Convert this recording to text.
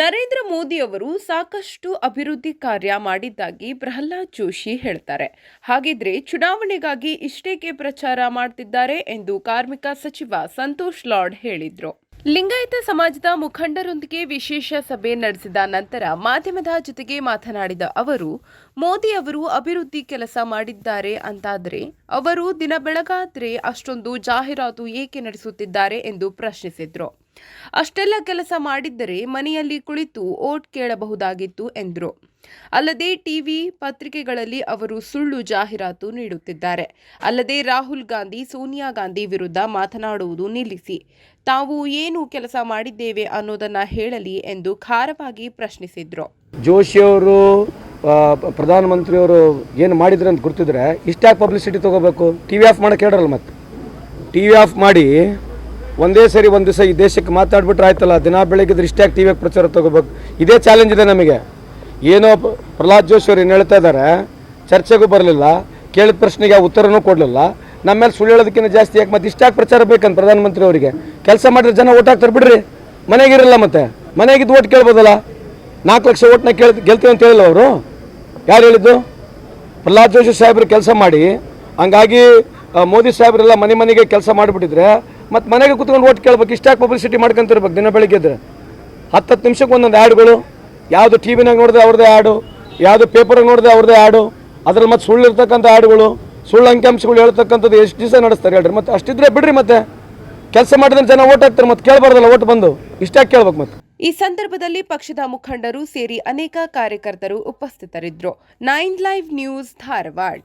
ನರೇಂದ್ರ ಮೋದಿ ಅವರು ಸಾಕಷ್ಟು ಅಭಿವೃದ್ಧಿ ಕಾರ್ಯ ಮಾಡಿದ್ದಾಗಿ ಪ್ರಹ್ಲಾದ್ ಜೋಶಿ ಹೇಳ್ತಾರೆ. ಹಾಗಿದ್ರೆ ಚುನಾವಣೆಗಾಗಿ ಇಷ್ಟೇಕೆ ಪ್ರಚಾರ ಮಾಡ್ತಿದ್ದಾರೆ ಎಂದು ಕಾರ್ಮಿಕ ಸಚಿವ ಸಂತೋಷ್ ಲಾಡ್ ಹೇಳಿದ್ರು. ಲಿಂಗಾಯತ ಸಮಾಜದ ಮುಖಂಡರೊಂದಿಗೆ ವಿಶೇಷ ಸಭೆ ನಡೆಸಿದ ನಂತರ ಮಾಧ್ಯಮದ ಜೊತೆಗೆ ಮಾತನಾಡಿದ ಅವರು, ಮೋದಿ ಅವರು ಅಭಿವೃದ್ಧಿ ಕೆಲಸ ಮಾಡಿದ್ದಾರೆ ಅಂತಾದರೆ ಅವರು ದಿನ ಬೆಳಗಾದರೆ ಅಷ್ಟೊಂದು ಜಾಹೀರಾತು ಏಕೆ ನಡೆಸುತ್ತಿದ್ದಾರೆ ಎಂದು ಪ್ರಶ್ನಿಸಿದ್ರು. ಅಷ್ಟೆಲ್ಲ ಕೆಲಸ ಮಾಡಿದ್ದರೆ ಮನೆಯಲ್ಲಿ ಕುಳಿತು ಓಟ್ ಕೇಳಬಹುದಾಗಿತ್ತು ಎಂದರು. ಅಲ್ಲದೆ ಟಿವಿ ಪತ್ರಿಕೆಗಳಲ್ಲಿ ಅವರು ಸುಳ್ಳು ಜಾಹೀರಾತು ನೀಡುತ್ತಿದ್ದಾರೆ. ಅಲ್ಲದೆ ರಾಹುಲ್ ಗಾಂಧಿ, ಸೋನಿಯಾ ಗಾಂಧಿ ವಿರುದ್ಧ ಮಾತನಾಡುವುದು ನಿಲ್ಲಿಸಿ. ತಾವು ಏನು ಕೆಲಸ ಮಾಡಿದ್ದೇವೆ ಅನ್ನೋದನ್ನ ಹೇಳಲಿ ಎಂದು ಖಾರವಾಗಿ ಪ್ರಶ್ನಿಸಿದ್ರು. ಜೋಶಿಯವರು ಪ್ರಧಾನಮಂತ್ರಿಯವರು ಏನು ಮಾಡಿದ್ರು ಅಂತ ಗುರ್ತಿದ್ರೆ ಇಷ್ಟ ಪಬ್ಲಿಸಿಟಿ ತಗೋಬೇಕು. ಟಿವಿ ಆಫ್ ಮಾಡಕ್ಕೆ ಹೇಳ್ರಲ್ಲ ಮತ್ತೆ. ಟಿವಿ ಆಫ್ ಮಾಡಿ ಒಂದೇ ಸರಿ ಒಂದು ದಿವಸ ಈ ದೇಶಕ್ಕೆ ಮಾತಾಡ್ಬಿಟ್ರೆ ಆಯ್ತಲ್ಲ, ದಿನ ಬೆಳಗ್ಗೆ ಇಷ್ಟೇ ಟಿ ವಿಗೆ ಪ್ರಚಾರ ತಗೋಬೇಕು. ಇದೇ ಚಾಲೆಂಜ್ ಇದೆ ನಮಗೆ. ಏನೋ ಪ್ರಹ್ಲಾದ್ ಜೋಶಿ ಅವ್ರು ಏನು ಹೇಳ್ತಾ ಇದ್ದಾರೆ ಚರ್ಚೆಗೂ ಬರಲಿಲ್ಲ, ಕೇಳಿದ ಪ್ರಶ್ನೆಗೆ ಉತ್ತರನೂ ಕೊಡಲಿಲ್ಲ. ನಮ್ಮ ಮೇಲೆ ಸುಳ್ಳು ಹೇಳೋದಕ್ಕಿಂತ ಜಾಸ್ತಿ ಯಾಕೆ ಮತ್ತೆ ಇಷ್ಟಾಗಿ ಪ್ರಚಾರ ಬೇಕಂತ ಪ್ರಧಾನಮಂತ್ರಿ ಅವರಿಗೆ? ಕೆಲಸ ಮಾಡಿದ್ರೆ ಜನ ಓಟ್ ಹಾಕ್ತಾರೆ ಬಿಡ್ರಿ. ಮನೆಗಿರಲ್ಲ ಮತ್ತೆ. ಮನೆಗಿದ್ದು ಓಟ್ ಕೇಳ್ಬೋದಲ್ಲ? ನಾಲ್ಕು ಲಕ್ಷ ಓಟ್ನ ಕೇಳ ಗೆಲ್ತೀವಿ ಅಂತ ಹೇಳಿಲ್ಲ ಅವರು? ಯಾರು ಹೇಳಿದ್ದು? ಪ್ರಹ್ಲಾದ್ ಜೋಶಿ ಸಾಹೇಬ್ರು ಕೆಲಸ ಮಾಡಿ, ಹಂಗಾಗಿ ಮೋದಿ ಸಾಹೇಬ್ರೆಲ್ಲ ಮನೆ ಮನೆಗೆ ಕೆಲಸ ಮಾಡಿಬಿಟ್ಟಿದ್ರೆ ಮತ್ತು ಮನೆಗೆ ಕುತ್ಕೊಂಡು ಓಟ್ ಕೇಳ್ಬೇಕು ಇಷ್ಟಾಗಿ ಪಬ್ಲಿಸಿಟಿ ಮಾಡ್ಕೊಂತಿರ್ಬೇಕು ದಿನ ಬೆಳಿಗ್ಗೆ ಇದ್ರೆ ಹತ್ತು ಹತ್ತು ನಿಮಿಷಕ್ಕೆ ಒಂದೊಂದು ಆ್ಯಡ್ಗಳು ಯಾವುದು ಟಿ ವಿನಾಗ ನೋಡಿದ್ರೆ ಅವ್ರದ್ದೇ ಆ್ಯಡು ಯಾವುದು ಪೇಪರಾಗ ನೋಡಿದ್ರೆ ಅವ್ರದ್ದೇ ಆ್ಯಡು ಅದ್ರಲ್ಲಿ ಮತ್ತೆ ಸುಳ್ಳು ಇರ್ತಕ್ಕಂಥ ಆ್ಯಡ್ಗಳು ಸುಳ್ಳು ಅಂಕಿಅಂಶಗಳು ಹೇಳ್ತಕ್ಕಂಥದ್ದು ಎಷ್ಟು ದಿವಸ ನಡೆಸ್ತಾರೆ ಹೇಳ್ರಿ. ಮತ್ತೆ ಅಷ್ಟಿದ್ರೆ ಬಿಡ್ರಿ ಮತ್ತೆ. ಕೆಲಸ ಮಾಡಿದ್ರೆ ಜನ ಓಟ್ ಹಾಕ್ತಾರೆ, ಮತ್ತೆ ಕೇಳಬಾರ್ದಲ್ಲ ಓಟ್ ಬಂದು. ಇಷ್ಟಾಗಿ ಕೇಳ್ಬೇಕು ಮತ್ತೆ. ಈ ಸಂದರ್ಭದಲ್ಲಿ ಪಕ್ಷದ ಮುಖಂಡರು ಸೇರಿ ಅನೇಕ ಕಾರ್ಯಕರ್ತರು ಉಪಸ್ಥಿತರಿದ್ದರು ನೈನ್ ಲೈವ್ ನ್ಯೂಸ್ ಧಾರವಾಡ.